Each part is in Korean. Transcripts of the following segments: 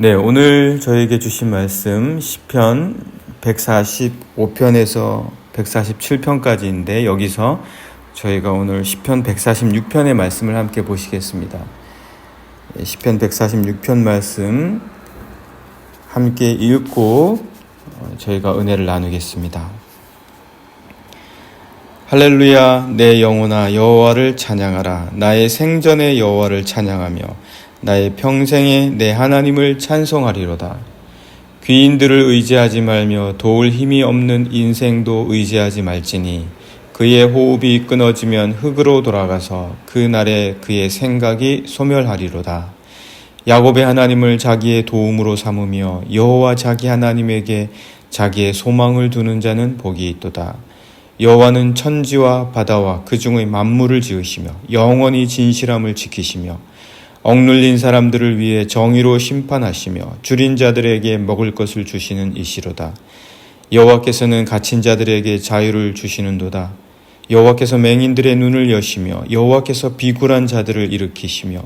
네, 오늘 저에게 주신 말씀 시편 145편에서 147편까지인데 여기서 저희가 오늘 시편 146편의 말씀을 함께 보시겠습니다. 예, 시편 146편 말씀 함께 읽고 어, 저희가 은혜를 나누겠습니다. 할렐루야 내 영혼아 여호와를 찬양하라 나의 생전의 여호와를 찬양하며 나의 평생에 내 하나님을 찬송하리로다. 귀인들을 의지하지 말며 도울 힘이 없는 인생도 의지하지 말지니 그의 호흡이 끊어지면 흙으로 돌아가서 그 날에 그의 생각이 소멸하리로다. 야곱의 하나님을 자기의 도움으로 삼으며 여호와 자기 하나님에게 자기의 소망을 두는 자는 복이 있도다. 여호와는 천지와 바다와 그 중의 만물을 지으시며 영원히 진실함을 지키시며 억눌린 사람들을 위해 정의로 심판하시며 줄인 자들에게 먹을 것을 주시는 이시로다. 여호와께서는 갇힌 자들에게 자유를 주시는도다. 여호와께서 맹인들의 눈을 여시며 여호와께서 비굴한 자들을 일으키시며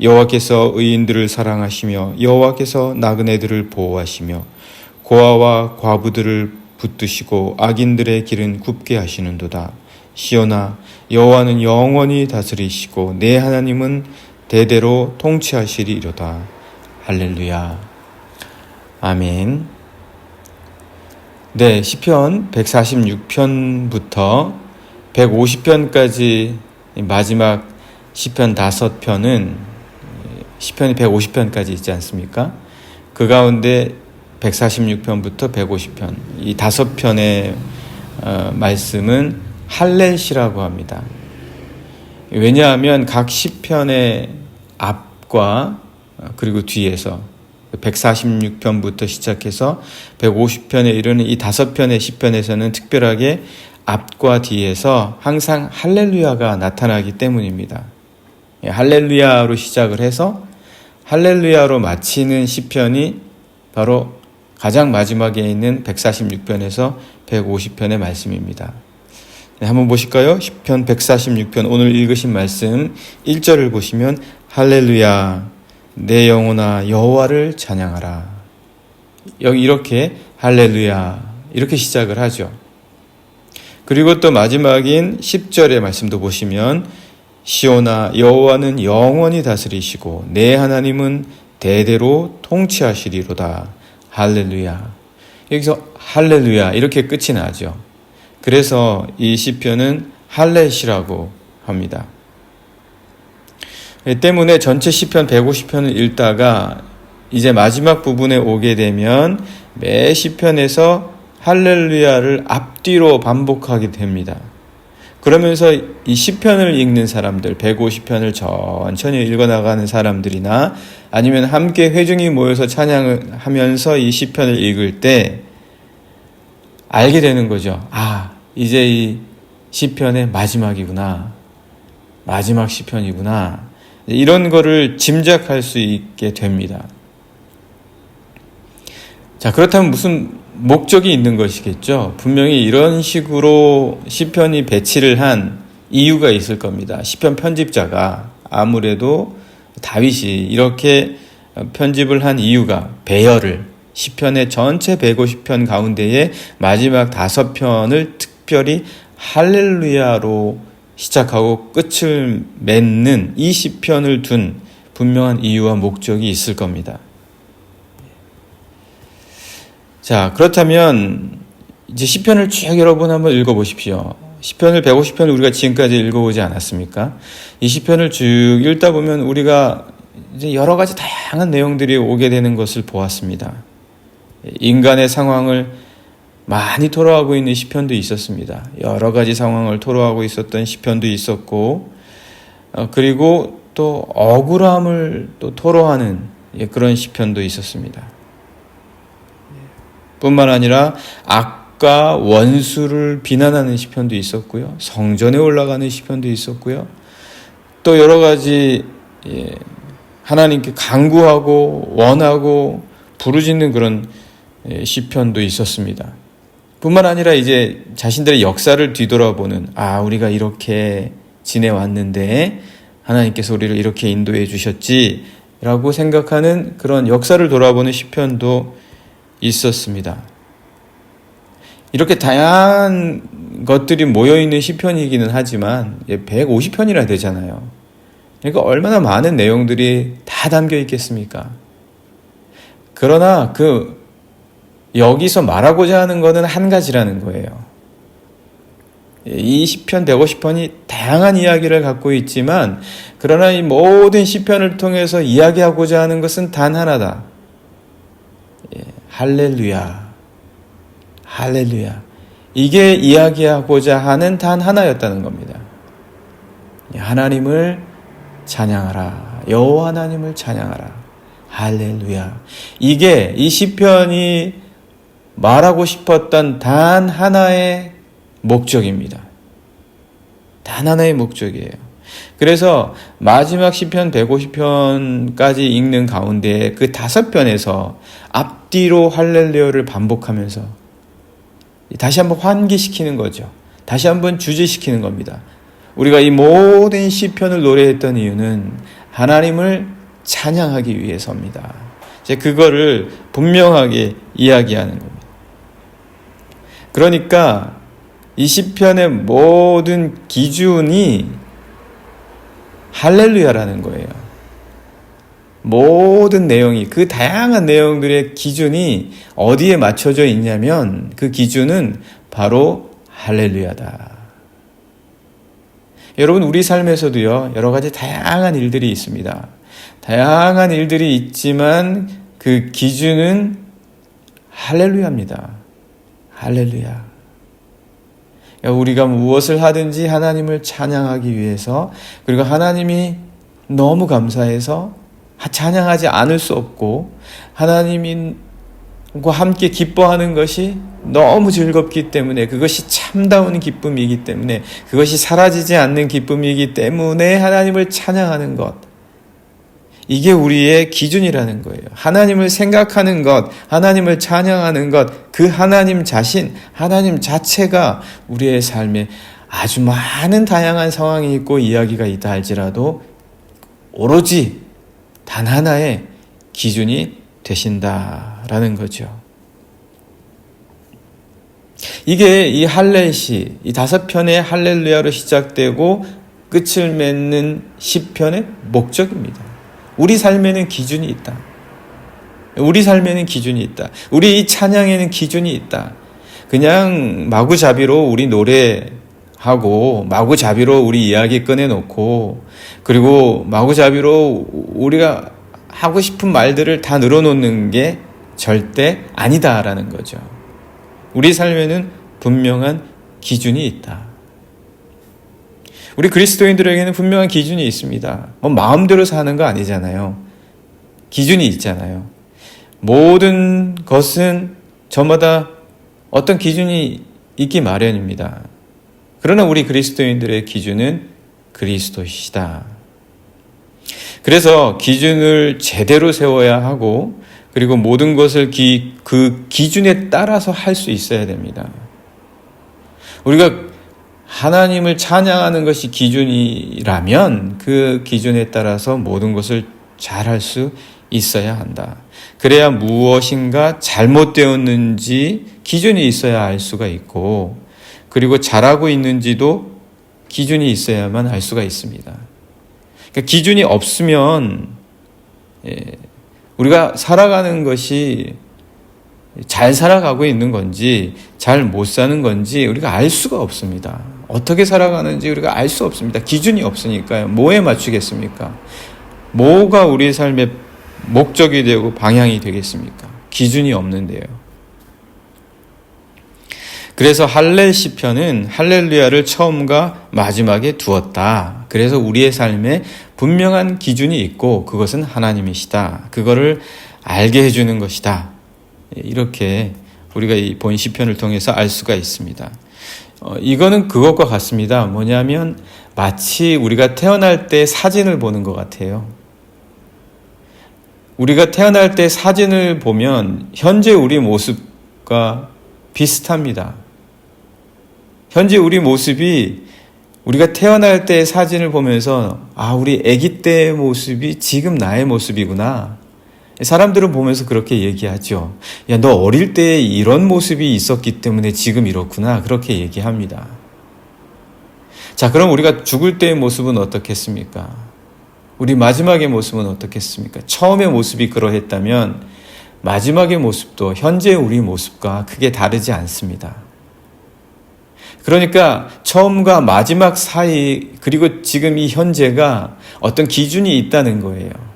여호와께서 의인들을 사랑하시며 여호와께서 나그네들을 보호하시며 고아와 과부들을 붙드시고 악인들의 길은 굽게 하시는도다. 시온아 여호와는 영원히 다스리시고 내 하나님은 대대로 통치하시리로다. 할렐루야. 아멘. 네, 시편 146편부터 150편까지 마지막 시편 다섯 편은 시편이 150편까지 있지 않습니까? 그 가운데 146편부터 150편 이 다섯 편의 어, 말씀은 할례시라고 합니다. 왜냐하면 각 시편의 앞과 어, 그리고 뒤에서 146편부터 시작해서 150편에 이르는 이 다섯 편의 시편에서는 특별하게 앞과 뒤에서 항상 할렐루야가 나타나기 때문입니다. 예, 할렐루야로 시작을 해서 할렐루야로 마치는 시편이 바로 가장 마지막에 있는 146편에서 150편의 말씀입니다. 네, 한번 보실까요? 10편 146편 오늘 읽으신 말씀 1절을 보시면 할렐루야 내 영혼아 여호와를 찬양하라. 여기 이렇게 할렐루야 이렇게 시작을 하죠. 그리고 또 마지막인 10절의 말씀도 보시면 시온아 여호와는 영원히 다스리시고 내 하나님은 대대로 통치하시리로다. 할렐루야. 여기서 할렐루야 이렇게 끝이 나죠. 그래서 이 시편은 할렛이라고 합니다. 때문에 전체 시편 150편을 읽다가 이제 마지막 부분에 오게 되면 매 시편에서 할렐루야를 앞뒤로 반복하게 됩니다. 그러면서 이 시편을 읽는 사람들, 150편을 천천히 읽어 나가는 사람들이나 아니면 함께 회중이 모여서 찬양을 하면서 이 시편을 읽을 때 알게 되는 거죠. 아, 이제 이 시편의 마지막이구나. 마지막 시편이구나. 이런 거를 짐작할 수 있게 됩니다. 자, 그렇다면 무슨 목적이 있는 것이겠죠. 분명히 이런 식으로 시편이 배치를 한 이유가 있을 겁니다. 시편 편집자가 아무래도 다윗이 이렇게 편집을 한 이유가 배열을 시편의 전체 150편 가운데에 마지막 다섯 편을 특별히 할렐루야로 시작하고 끝을 맺는 이 시편을 둔 분명한 이유와 목적이 있을 겁니다. 자, 그렇다면 이제 시편을 쭉 여러분 한번 읽어 보십시오. 시편을 150편을 우리가 지금까지 읽어보지 않았습니까? 이 시편을 쭉 읽다 보면 우리가 이제 여러 가지 다양한 내용들이 오게 되는 것을 보았습니다. 인간의 상황을 많이 토로하고 있는 시편도 있었습니다. 여러 가지 상황을 토로하고 있었던 시편도 있었고, 어, 그리고 또 억울함을 또 토로하는 예, 그런 시편도 있었습니다. 뿐만 아니라 악과 원수를 비난하는 시편도 있었고요. 성전에 올라가는 시편도 있었고요. 또 여러 가지 예, 하나님께 강구하고 원하고 부르짖는 그런 예, 시편도 있었습니다. 뿐만 아니라 이제 자신들의 역사를 뒤돌아보는 아 우리가 이렇게 지내왔는데 하나님께서 우리를 이렇게 인도해 주셨지 라고 생각하는 그런 역사를 돌아보는 시편도 있었습니다. 이렇게 다양한 것들이 모여 있는 시편이기는 하지만 150편이나 되잖아요. 그러니까 얼마나 많은 내용들이 다 담겨 있겠습니까? 그러나 그 여기서 말하고자 하는 것은 한 가지라는 거예요. 이 시편 150편이 다양한 이야기를 갖고 있지만 그러나 이 모든 시편을 통해서 이야기하고자 하는 것은 단 하나다. 예, 할렐루야. 할렐루야. 이게 이야기하고자 하는 단 하나였다는 겁니다. 예, 하나님을 찬양하라. 여호와 하나님을 찬양하라. 할렐루야. 이게 이 시편이 말하고 싶었던 단 하나의 목적입니다. 단 하나의 목적이에요. 그래서 마지막 시편 150편까지 읽는 가운데 그 다섯 편에서 앞뒤로 할렐루야를 반복하면서 다시 한번 환기시키는 거죠. 다시 한번 주제시키는 겁니다. 우리가 이 모든 시편을 노래했던 이유는 하나님을 찬양하기 위해서입니다. 이제 그거를 분명하게 이야기하는 겁니다. 그러니까 이 시편의 모든 기준이 할렐루야라는 거예요. 모든 내용이 그 다양한 내용들의 기준이 어디에 맞춰져 있냐면 그 기준은 바로 할렐루야다. 여러분 우리 삶에서도요 여러 가지 다양한 일들이 있습니다. 다양한 일들이 있지만 그 기준은 할렐루야입니다. 할렐루야. 우리가 무엇을 하든지 하나님을 찬양하기 위해서 그리고 하나님이 너무 감사해서 찬양하지 않을 수 없고 하나님과 함께 기뻐하는 것이 너무 즐겁기 때문에 그것이 참다운 기쁨이기 때문에 그것이 사라지지 않는 기쁨이기 때문에 하나님을 찬양하는 것 이게 우리의 기준이라는 거예요. 하나님을 생각하는 것, 하나님을 찬양하는 것, 그 하나님 자신, 하나님 자체가 우리의 삶에 아주 많은 다양한 상황이 있고 이야기가 있다 할지라도 오로지 단 하나의 기준이 되신다라는 거죠. 이게 이 할례시, 이 다섯 편의 할렐루야로 시작되고 끝을 맺는 시편의 목적입니다. 우리 삶에는 기준이 있다. 우리 삶에는 기준이 있다. 우리 이 찬양에는 기준이 있다. 그냥 마구잡이로 우리 노래 하고 마구잡이로 우리 이야기 꺼내놓고 그리고 마구잡이로 우리가 하고 싶은 말들을 다 늘어놓는 게 절대 아니다라는 거죠. 우리 삶에는 분명한 기준이 있다. 우리 그리스도인들에게는 분명한 기준이 있습니다. 뭐 마음대로 사는 거 아니잖아요. 기준이 있잖아요. 모든 것은 저마다 어떤 기준이 있기 마련입니다. 그러나 우리 그리스도인들의 기준은 그리스도시다. 그래서 기준을 제대로 세워야 하고 그리고 모든 것을 기, 그 기준에 따라서 할 수 있어야 됩니다. 우리가 하나님을 찬양하는 것이 기준이라면 그 기준에 따라서 모든 것을 잘할 수 있어야 한다. 그래야 무엇인가 잘못되었는지 기준이 있어야 알 수가 있고, 그리고 잘하고 있는지도 기준이 있어야만 알 수가 있습니다. 그러니까 기준이 없으면, 예, 우리가 살아가는 것이 잘 살아가고 있는 건지, 잘 못 사는 건지 우리가 알 수가 없습니다. 어떻게 살아가는지 우리가 알 수 없습니다. 기준이 없으니까요. 뭐에 맞추겠습니까? 뭐가 우리의 삶의 목적이 되고 방향이 되겠습니까? 기준이 없는데요. 그래서 할렐 시편은 할렐루야를 처음과 마지막에 두었다. 그래서 우리의 삶에 분명한 기준이 있고 그것은 하나님이시다. 그거를 알게 해주는 것이다. 이렇게 우리가 이 본 시편을 통해서 알 수가 있습니다. 어, 이거는 그것과 같습니다. 뭐냐면 마치 우리가 태어날 때 사진을 보는 것 같아요. 우리가 태어날 때 사진을 보면 현재 우리 모습과 비슷합니다. 현재 우리 모습이 우리가 태어날 때의 사진을 보면서 아, 우리 아기 때의 모습이 지금 나의 모습이구나. 사람들은 보면서 그렇게 얘기하죠. 야, 너 어릴 때 이런 모습이 있었기 때문에 지금 이렇구나. 그렇게 얘기합니다. 자, 그럼 우리가 죽을 때의 모습은 어떻겠습니까? 우리 마지막의 모습은 어떻겠습니까? 처음의 모습이 그러했다면 마지막의 모습도 현재 우리 모습과 크게 다르지 않습니다. 그러니까 처음과 마지막 사이 그리고 지금 이 현재가 어떤 기준이 있다는 거예요.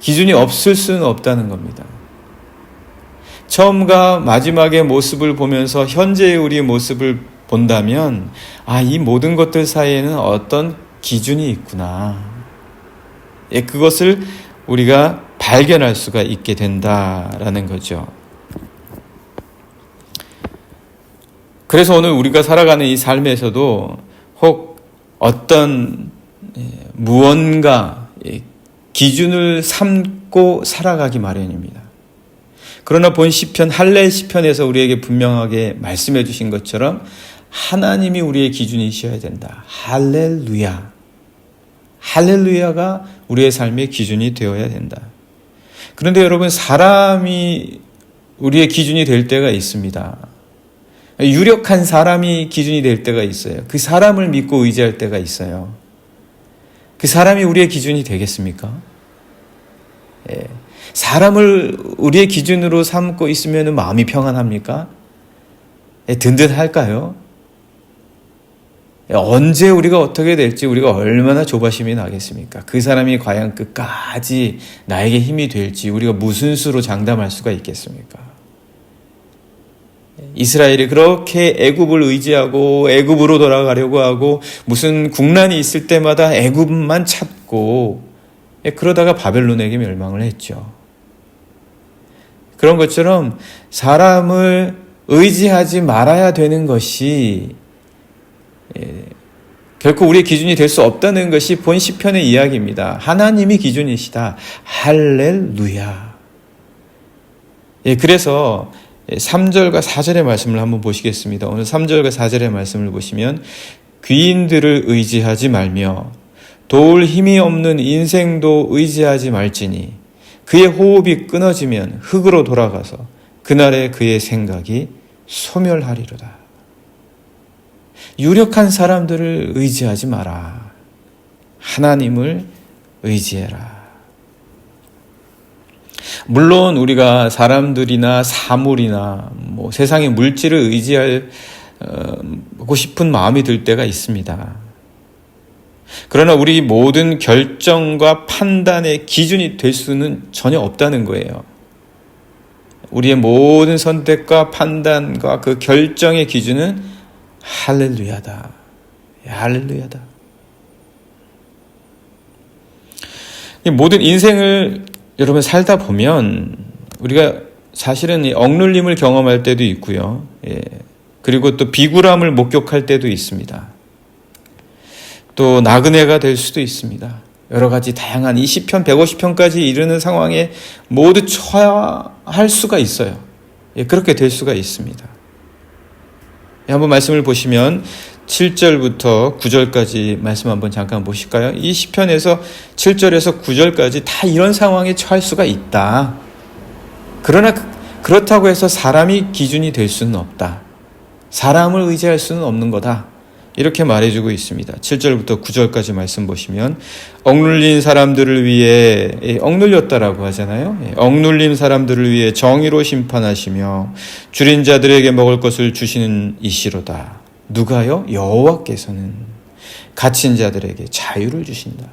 기준이 없을 수는 없다는 겁니다. 처음과 마지막의 모습을 보면서 현재의 우리 모습을 본다면 아, 이 모든 것들 사이에는 어떤 기준이 있구나. 예, 그것을 우리가 발견할 수가 있게 된다라는 거죠. 그래서 오늘 우리가 살아가는 이 삶에서도 혹 어떤 예, 무언가 예, 기준을 삼고 살아가기 마련입니다. 그러나 본 시편 할례 시편에서 우리에게 분명하게 말씀해 주신 것처럼 하나님이 우리의 기준이셔야 된다. 할렐루야. 할렐루야가 우리의 삶의 기준이 되어야 된다. 그런데 여러분 사람이 우리의 기준이 될 때가 있습니다. 유력한 사람이 기준이 될 때가 있어요. 그 사람을 믿고 의지할 때가 있어요. 그 사람이 우리의 기준이 되겠습니까? 예. 사람을 우리의 기준으로 삼고 있으면 마음이 평안합니까? 예, 든든할까요? 예, 언제 우리가 어떻게 될지 우리가 얼마나 조바심이 나겠습니까? 그 사람이 과연 끝까지 나에게 힘이 될지 우리가 무슨 수로 장담할 수가 있겠습니까? 이스라엘이 그렇게 애굽을 의지하고 애굽으로 돌아가려고 하고 무슨 국난이 있을 때마다 애굽만 찾고 예, 그러다가 바벨론에게 멸망을 했죠. 그런 것처럼 사람을 의지하지 말아야 되는 것이 예, 결코 우리의 기준이 될 수 없다는 것이 본 시편의 이야기입니다. 하나님이 기준이시다. 할렐루야. 예, 그래서 3절과 4절의 말씀을 한번 보시겠습니다. 오늘 3절과 4절의 말씀을 보시면 귀인들을 의지하지 말며 도울 힘이 없는 인생도 의지하지 말지니 그의 호흡이 끊어지면 흙으로 돌아가서 그날에 그의 생각이 소멸하리로다. 유력한 사람들을 의지하지 마라. 하나님을 의지해라. 물론 우리가 사람들이나 사물이나 뭐 세상의 물질을 의지하고 어, 싶은 마음이 들 때가 있습니다. 그러나 우리 모든 결정과 판단의 기준이 될 수는 전혀 없다는 거예요. 우리의 모든 선택과 판단과 그 결정의 기준은 할렐루야다. 할렐루야다. 모든 인생을 여러분 살다 보면 우리가 사실은 억눌림을 경험할 때도 있고요. 예. 그리고 또 비굴함을 목격할 때도 있습니다. 또 나그네가 될 수도 있습니다. 여러 가지 다양한 20편, 150편까지 이르는 상황에 모두 처할 해 수가 있어요. 예, 그렇게 될 수가 있습니다. 예, 한번 말씀을 보시면 7절부터 9절까지 말씀 한번 잠깐 보실까요? 이 시편에서 7절에서 9절까지 다 이런 상황에 처할 수가 있다. 그러나 그, 그렇다고 해서 사람이 기준이 될 수는 없다. 사람을 의지할 수는 없는 거다. 이렇게 말해주고 있습니다. 7절부터 9절까지 말씀 보시면 억눌린 사람들을 위해 예, 억눌렸다라고 하잖아요. 예, 억눌린 사람들을 위해 정의로 심판하시며 줄인 자들에게 먹을 것을 주시는 이시로다. 누가요? 여호와께서는 갇힌 자들에게 자유를 주신다.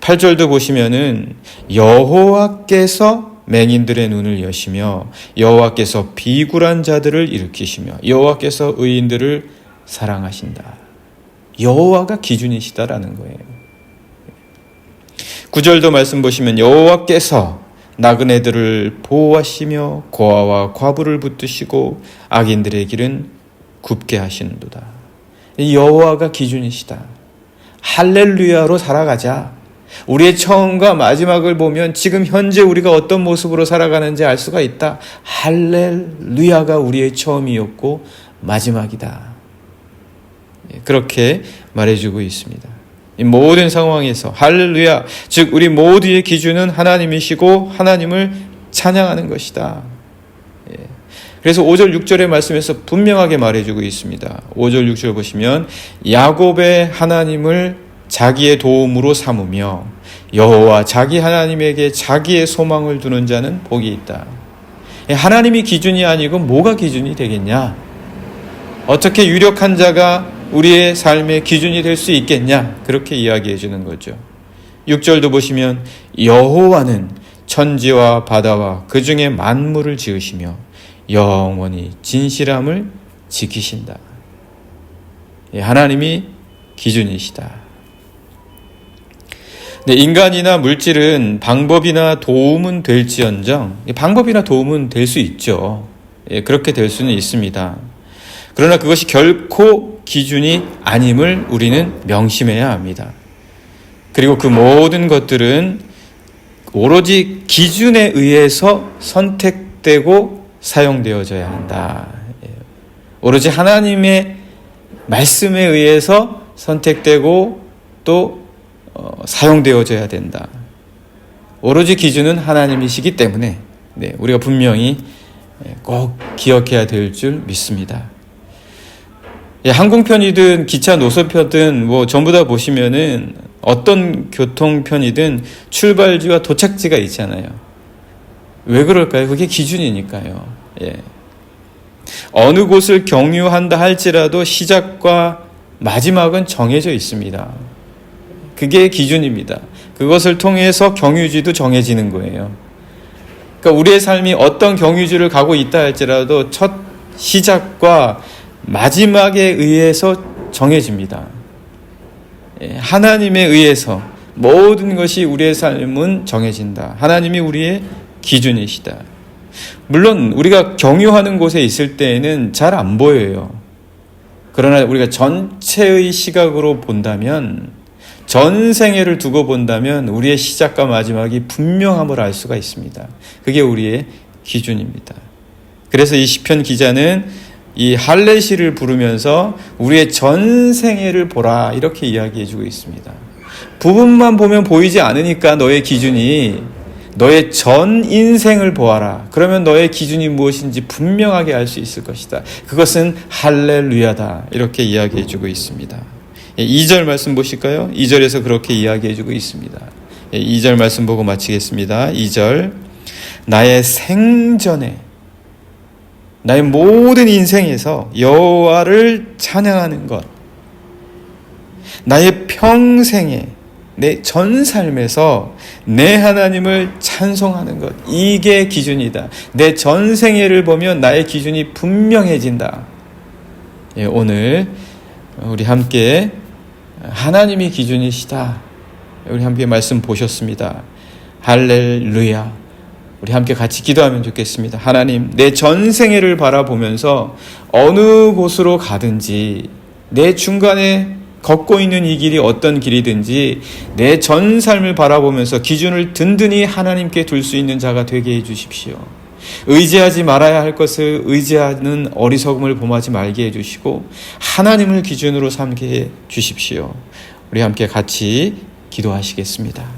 8절도 보시면은 여호와께서 맹인들의 눈을 여시며 여호와께서 비굴한 자들을 일으키시며 여호와께서 의인들을 사랑하신다. 여호와가 기준이시다라는 거예요. 9절도 말씀 보시면 여호와께서 나그네들을 보호하시며 고아와 과부를 붙드시고 악인들의 길은 굽게 하시는도다. 여호와가 기준이시다. 할렐루야로 살아가자. 우리의 처음과 마지막을 보면 지금 현재 우리가 어떤 모습으로 살아가는지 알 수가 있다. 할렐루야가 우리의 처음이었고 마지막이다. 예, 그렇게 말해주고 있습니다. 이 모든 상황에서 할렐루야, 즉 우리 모두의 기준은 하나님이시고 하나님을 찬양하는 것이다. 예. 그래서 5절 6절의 말씀에서 분명하게 말해주고 있습니다. 5절 6절 보시면 야곱의 하나님을 자기의 도움으로 삼으며 여호와 자기 하나님에게 자기의 소망을 두는 자는 복이 있다. 예, 하나님이 기준이 아니고 뭐가 기준이 되겠냐? 어떻게 유력한 자가 우리의 삶의 기준이 될 수 있겠냐? 그렇게 이야기해 주는 거죠. 6절도 보시면 여호와는 천지와 바다와 그 중에 만물을 지으시며 영원히 진실함을 지키신다. 예, 하나님이 기준이시다. 네, 인간이나 물질은 방법이나 도움은 될지언정 방법이나 도움은 될 수 있죠. 예, 그렇게 될 수는 있습니다. 그러나 그것이 결코 기준이 아님을 우리는 명심해야 합니다. 그리고 그 모든 것들은 오로지 기준에 의해서 선택되고 사용되어져야 한다. 예. 오로지 하나님의 말씀에 의해서 선택되고 또 어, 사용되어져야 된다. 오로지 기준은 하나님이시기 때문에 네, 우리가 분명히 예, 꼭 기억해야 될 줄 믿습니다. 예, 항공편이든 기차 노선편이든 뭐 전부 다 보시면은 어떤 교통편이든 출발지와 도착지가 있잖아요. 왜 그럴까요? 그게 기준이니까요. 예. 어느 곳을 경유한다 할지라도 시작과 마지막은 정해져 있습니다. 그게 기준입니다. 그것을 통해서 경유지도 정해지는 거예요. 그러니까 우리의 삶이 어떤 경유지를 가고 있다 할지라도 첫 시작과 마지막에 의해서 정해집니다. 예, 하나님에 의해서 모든 것이 우리의 삶은 정해진다. 하나님이 우리의 기준이시다. 물론 우리가 경유하는 곳에 있을 때에는 잘 안 보여요. 그러나 우리가 전체의 시각으로 본다면 전생애를 두고 본다면 우리의 시작과 마지막이 분명함을 알 수가 있습니다. 그게 우리의 기준입니다. 그래서 이 시편 기자는 이 할례시를 부르면서 우리의 전 생애를 보라 이렇게 이야기해 주고 있습니다. 부분만 보면 보이지 않으니까 너의 기준이 너의 전 인생을 보아라. 그러면 너의 기준이 무엇인지 분명하게 알 수 있을 것이다. 그것은 할렐루야다. 이렇게 이야기해 주고 있습니다. 2절 말씀 보실까요? 2절에서 그렇게 이야기해 주고 있습니다. 2절 말씀 보고 마치겠습니다. 2절 나의 생전에 나의 모든 인생에서 여호와를 찬양하는 것, 나의 평생에 내 전 삶에서 내 하나님을 찬송하는 것, 이게 기준이다. 내 전생애를 보면 나의 기준이 분명해진다. 예, 오늘 우리 함께 하나님이 기준이시다. 우리 함께 말씀 보셨습니다. 할렐루야. 우리 함께 같이 기도하면 좋겠습니다. 하나님, 내 전생애를 바라보면서 어느 곳으로 가든지 내 중간에 걷고 있는 이 길이 어떤 길이든지 내 전 삶을 바라보면서 기준을 든든히 하나님께 둘 수 있는 자가 되게 해 주십시오. 의지하지 말아야 할 것을 의지하는 어리석음을 범하지 말게 해 주시고 하나님을 기준으로 삼게 해 주십시오. 우리 함께 같이 기도하시겠습니다.